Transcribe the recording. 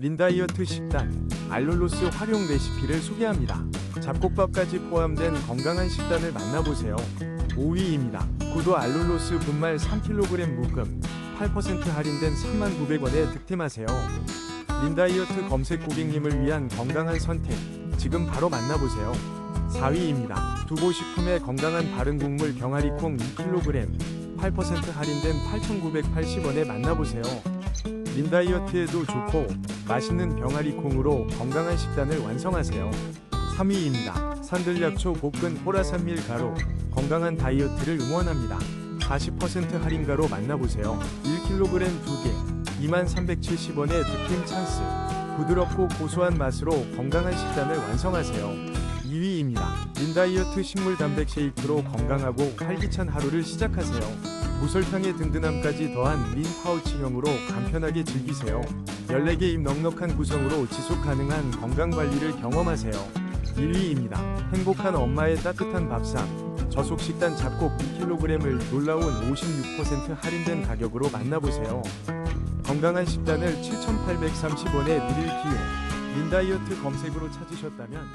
린다이어트 식단 알룰로스 활용 레시피를 소개합니다. 잡곡밥까지 포함된 건강한 식단을 만나보세요. 5위입니다. 구도 알룰로스 분말 3kg 묶음 8% 할인된 39,900원에 득템하세요. 린다이어트 검색 고객님을 위한 건강한 선택 지금 바로 만나보세요. 4위입니다. 두보식품의 건강한 바른 국물 병아리콩 2kg 8% 할인된 8,980원에 만나보세요. 린다이어트에도 좋고 맛있는 병아리 콩으로 건강한 식단을 완성하세요. 3위입니다. 산들약초 볶은 호라산 밀 가루 건강한 다이어트를 응원합니다. 40% 할인가로 만나보세요. 1kg 2개 2370원의 득템 찬스 부드럽고 고소한 맛으로 건강한 식단을 완성하세요. 2위입니다. 린다이어트 식물 단백 쉐이크로 건강하고 활기찬 하루를 시작하세요. 무설탕의 든든함까지 더한 린 파우치형으로 간편하게 즐기세요. 14개 입 넉넉한 구성으로 지속 가능한 건강 관리를 경험하세요. 1위입니다. 행복한 엄마의 따뜻한 밥상. 저속 식단 잡곡 2kg을 놀라운 56% 할인된 가격으로 만나보세요. 건강한 식단을 7,830원에 드릴 기회. 린다이어트 검색으로 찾으셨다면